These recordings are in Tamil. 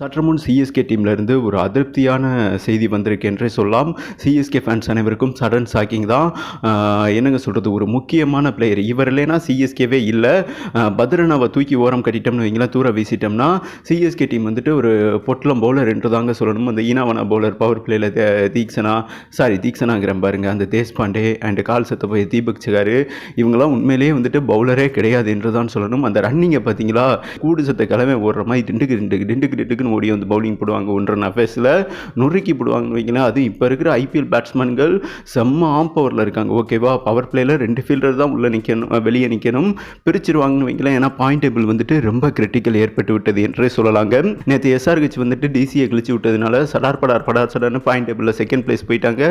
சற்று முன் சிஎஸ்கே டீம்லேருந்து ஒரு அதிருப்தியான செய்தி வந்திருக்கு என்றே சொல்லலாம் சிஎஸ்கே ஃபேன்ஸ் அனைவருக்கும் சடன் ஷாக்கிங் தான். என்னங்க சொல்கிறது ஒரு முக்கியமான பிளேயர் இவர் இல்லைனா சிஎஸ்கேவே இல்லை. பத்ரனாவை தூக்கி ஓரம் கட்டிட்டோம்னு வைங்களேன் தூர வீசிட்டோம்னா சிஎஸ்கே டீம் வந்துட்டு ஒரு பொட்டலம் பவுலர் என்று தாங்க சொல்லணும். அந்த ஈனாவனா பவுலர் பவர் பிளேயில் தீக்ஷனா சாரி தீக்ஷனாங்கிற பாருங்க. அந்த தேஷ்பாண்டே அண்ட் கால் சத்த போய் தீபக் சிகாரு இவங்களாம் உண்மையிலேயே வந்துட்டு பவுலரே கிடையாது என்று தான் சொல்லணும். அந்த ரன்னிங்கை பார்த்தீங்களா? கூடு சத்த கிழமை ஓடுற மாதிரி டிண்டுக்கு டிண்டுக்கு டிண்டுக்கு டிண்டுக்குன்னு ஓடி வந்து பவுலிங் போடுவாங்க. ஒன்றரை நஃபேஸில் நொறுக்கி போடுவாங்கன்னு வைங்களேன். அது இப்போ இருக்கிற ஐபிஎல் பேட்ஸ்மேன்கள் செம்ம ஆம் பவரில் இருக்காங்க. ஓகேவா பவர் பிளேயில் ரெண்டு ஃபீல்டர் தான் உள்ளே நிற்கணும் வெளியே நிற்கணும் பிரிச்சிருவாங்கன்னு வைங்களேன். ஏன்னா பாயிண்ட் டேபிள் வந்துட்டு ரொம்ப கிரிட்டிக்கல் ஏற்பட்டு விட்டது என்றே சொல்லலாங்க. நேற்று எஸ்ஆர்ஹெச் வந்துட்டு டிசியை கிழிச்சு விட்டதுனால சடார் படார் படார் சடார்னு பாயிண்ட் டேபிளில் செகண்ட் பிளேஸ் போயிட்டாங்க.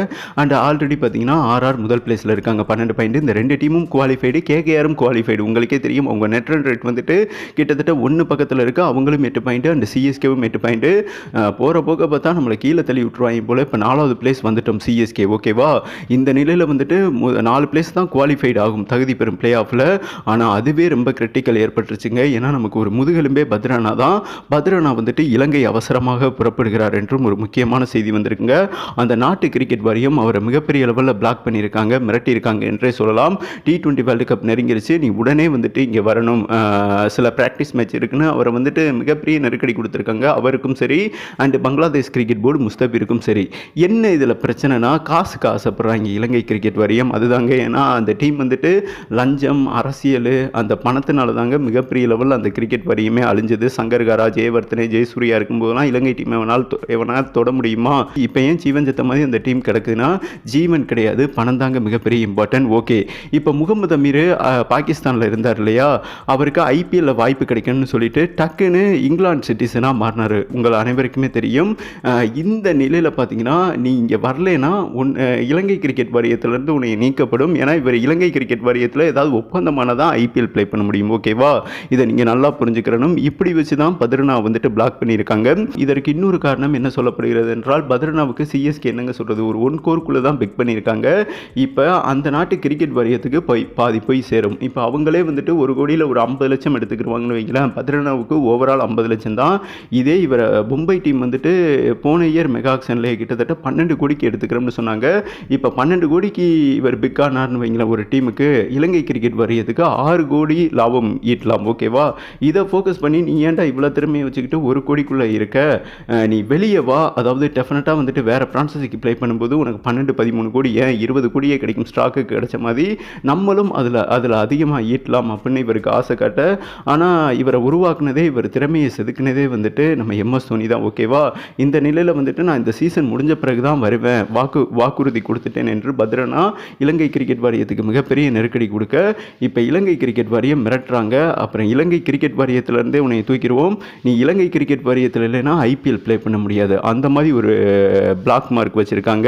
அண்ட் ஆல்ரெடி பார்த்தீங்கன்னா ஆர்ஆர் முதல் பிளேஸில் இருக்காங்க. பன்னெண்டு பாயிண்ட் இந்த ரெண்டு டீமும் குவாலிஃபைடு கேகேஆரும் குவாலிஃபைடு உங்களுக்கே தெரியும். அவங்க நெட் ரன் ரேட் வந்துட்டு கிட்டத்தட்ட ஒன்று பக்கத்தில் இருக்க. அவங்களும் எட்டு பாயிண்ட் அண்ட் சிஎஸ்கேவும் எட்டு பாயிண்ட்டு போகிற போக பார்த்தா நம்மளை கீழே தள்ளி விட்டுருவாங்க போல். இப்போ நாலாவது பிளேஸ் வந்துட்டோம் சிஎஸ்கே ஓகேவா இந்த நிலையில் வந்துட்டு மு- நாலு பிளேஸ் தான் குவாலிஃபைட் ஆகும் தகுதி பெறும் பிளே ஆஃபில் ஆனால் அதுவே ரொம்ப கிரிட்டிக்கல் ஏற்பட்டுருச்சுங்க. ஏன்னா நமக்கு ஒரு முதுகெலும்பே பத்ரனா தான். பத்ரனா வந்துட்டு இலங்கை அவசரமாக புறப்படுகிறார் என்றும் ஒரு முக்கியமான செய்தி வந்திருக்குங்க. அந்த நாட்டு கிரிக்கெட் வாரியம் அவரை மிகப்பெரிய லெவலில் பிளாக் பண்ணியிருக்காங்க மிரட்டியிருக்காங்க என்றே சொல்லலாம். டி டுவெண்ட்டி வேர்ல்டு கப் நெருங்கிருச்சு. நீ உடனே வந்துட்டு இங்கே வரணும். சில ப்ராக்டிஸ் மேட்ச் இருக்குன்னு அவரை வந்துட்டு மிகப்பெரிய நெருக்கடி கொடுத்துருக்காங்க. அவருக்கும் சரி அண்ட் பங்களாதேஷ் கிரிக்கெட் போர்டு முஸ்தபிருக்கும் சரி. என்ன இதில் பிரச்சனைனா காசுக்கு ஆசைப்படுறாங்க இலங்கை கிரிக்கெட் வாரியம். அதுதாங்க ஏன்னா அந்த டீம் வந்துட்டு லஞ்சம் அரசியல் அந்த பணத்தினால தாங்க மிகப்பெரிய லெவலில் அந்த கிரிக்கெட் வாரியமே அழிஞ்சது. சங்கர்காரா ஜெயவர்த்தனை ஜெயசூர்யா இருக்கும்போதெல்லாம் இலங்கை டீம் எவனால் எவனால் தொட முடியுமா? இப்போ ஏன் ஜீவன் ஜத்த மாதிரி அந்த டீம் கிடக்குதுன்னா ஜீவன் கிடையாது பணம் தாங்க மிகப்பெரிய இம்பார்ட்டன்ட் ஓகே இப்போ முகமது அமீர் பாகிஸ்தானில் இருந்தார் இல்லையா? அவருக்கு ஐபிஎல்ல வாய்ப்பு கிடைக்கணும்னு சொல்லிட்டு டக்குன்னு இங்கிலாந்து சிட்டிசனாக மாறினார். உங்கள் அனைவருக்குமே தெரியும். இந்த நிலையில் பார்த்தீங்கன்னா நீ இங்கே வரலனா உன் இலங்கை கிரிக்கெட் வாரியத்திலேருந்து உன்னை நீக்கப்படும். ஏன்னா இவர் இலங்கை கிரிக்கெட் வாரியத்தில் ஏதாவது ஒப்பந்தமானதான் ஐபிஎல் ப்ளே பண்ண முடியும். ஓகேவா இதை நீங்கள் நல்லா புரிஞ்சுக்கிறணும். இப்படி வச்சு தான் பத்ரனா வந்துட்டு பிளாக் பண்ணியிருக்காங்க. இதற்கு இன்னொரு காரணம் என்ன சொல்லப்படுகிறது என்றால் பத்ரனாவுக்கு சிஎஸ்கே என்னங்க சொல்கிறது ஒரு ஒன் கோர்க்குள்ளே தான் பிக் பண்ணியிருக்காங்க. இப்போ அந்த நாட்டு கிரிக்கெட் வாரியத்துக்கு போய் பாதி போய் சேரும். இப்போ அவங்களே வந்துட்டு ஒரு கோடியில் ஒரு ஐம்பது லட்சம் எடுத்துக்கிருவாங்கன்னு வைக்கலாம் பத்ரனாவுக்கு ஓவரால் ஐம்பது லட்சம் தான். இது இதே இவர் மும்பை டீம் வந்துட்டு போன இயர் மெகா கிட்டத்தட்ட பன்னெண்டு கோடிக்கு எடுத்துக்கிறோம்னு சொன்னாங்க. இப்போ பன்னெண்டு கோடிக்கு இவர் பிக்கானார்னு வைங்களேன் ஒரு டீமுக்கு இலங்கை கிரிக்கெட் வரையிறதுக்கு ஆறு கோடி லாபம் ஈட்டலாம் ஓகேவா? இதை ஃபோக்கஸ் பண்ணி நீ ஏன்டா இவ்வளோ திறமையை வச்சுக்கிட்டு ஒரு கோடிக்குள்ளே இருக்க? நீ வெளியே வா. அதாவது டெஃபினட்டாக வந்துட்டு வேறு ஃப்ரான்சைஸிக்கு ப்ளே பண்ணும்போது உனக்கு பன்னெண்டு பதிமூணு கோடி ஏன் இருபது கோடியே கிடைக்கும் ஸ்டாக்கு கிடைச்ச மாதிரி நம்மளும் அதில் அதில் அதிகமாக ஈட்டலாம் அப்படின்னு இவருக்கு ஆசை காட்ட. ஆனால் இவரை உருவாக்குனதே இவர் திறமையை செதுக்குனதே வந்துட்டு நம்ம எம்எஸ் தோனி தான் ஓகேவா? இந்த நிலையில் வந்துட்டு நான் இந்த சீசன் முடிஞ்ச பிறகு தான் வருவேன். வாக்கு வாக்குறுதி கொடுத்துட்டேன் என்று பத்ரனா இலங்கை கிரிக்கெட் வாரியத்துக்கு மிகப்பெரிய நெருக்கடி கொடுக்க இப்போ இலங்கை கிரிக்கெட் வாரியம் மிரட்டுறாங்க. அப்புறம் இலங்கை கிரிக்கெட் வாரியத்திலேருந்தே உன்னை தூக்கிடுவோம். நீ இலங்கை கிரிக்கெட் வாரியத்தில் இல்லைன்னா ஐபிஎல் ப்ளே பண்ண முடியாது. அந்த மாதிரி ஒரு பிளாக் மார்க் வச்சுருக்காங்க.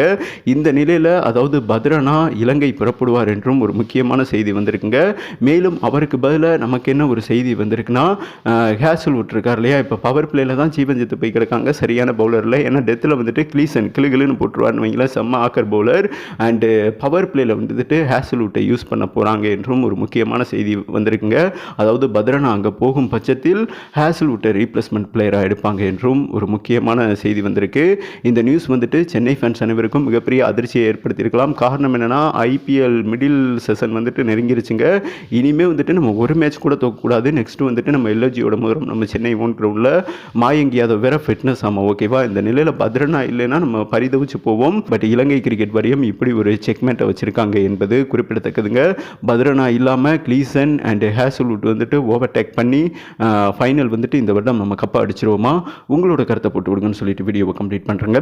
இந்த நிலையில் அதாவது பத்ரனா இலங்கை புறப்படுவார் என்றும் ஒரு முக்கியமான செய்தி வந்திருக்குங்க. மேலும் அவருக்கு பதிலாக நமக்கு என்ன ஒரு செய்தி வந்திருக்குன்னா ஹேசல் விட்டுருக்கார் இல்லையா? இப்போ பவர் பிளேயில் தான் ஜீவன்ஜித்து போய் கிடக்காங்க. சரியான பவுலரில் ஏன்னா டெத்தில் வந்துட்டு கிளீசன் கிளுகிளுன்னு போட்டுருவார்னு வைங்களேன். செம்ம ஆக்கர் பவுலர் அண்டு பவர் பிளேயில் வந்துட்டு ஹேசலூட்டை யூஸ் பண்ண போகிறாங்க என்றும் ஒரு முக்கியமான செய்தி வந்திருக்குங்க. அதாவது பத்ரனா அங்கே போகும் பட்சத்தில் ஹேசல்வுட்டை ரீப்ளேஸ்மெண்ட் பிளேயராக எடுப்பாங்க என்றும் ஒரு முக்கியமான செய்தி வந்திருக்கு. இந்த நியூஸ் வந்துட்டு சென்னை ஃபேன்ஸ் அனைவருக்கும் மிகப்பெரிய அதிர்ச்சியை ஏற்படுத்தியிருக்கலாம். காரணம் என்னென்னா ஐபிஎல் மிடில் செஷன் வந்துட்டு நெருங்கிருச்சுங்க. இனிமேல் வந்துட்டு நம்ம ஒரு மேட்ச் கூட தோக்கக்கூடாது. நெக்ஸ்ட் வந்துட்டு நம்ம எல்ஜியோட முதலும் நம்ம சென்னை ஓன் கிரவுண்டில் மாயங்கி யாதவ் வேற ஃபிட்னஸ் ஆமாம் ஓகேவா இந்த நிலையில் பத்ரனா இல்லைன்னா நம்ம பரிதவிச்சு போவோம். பட் இலங்கை கிரிக்கெட் வாரியம் இப்படி ஒரு செக்மெண்ட்டை வச்சுருக்காங்க என்பது குறிப்பிடத்தக்கதுங்க. பத்ரனா இல்லாமல் கிளீசன் அண்ட் ஹேசல்வுட் வந்துட்டு ஓவர்டேக் பண்ணி ஃபைனல் வந்துட்டு இந்த வருடம் நம்ம கப்பை அடிச்சிருவோமா? உங்களோட கருத்தை போட்டு விடுங்கன்னு சொல்லிட்டு வீடியோவை கம்ப்ளீட் பண்ணுறேங்க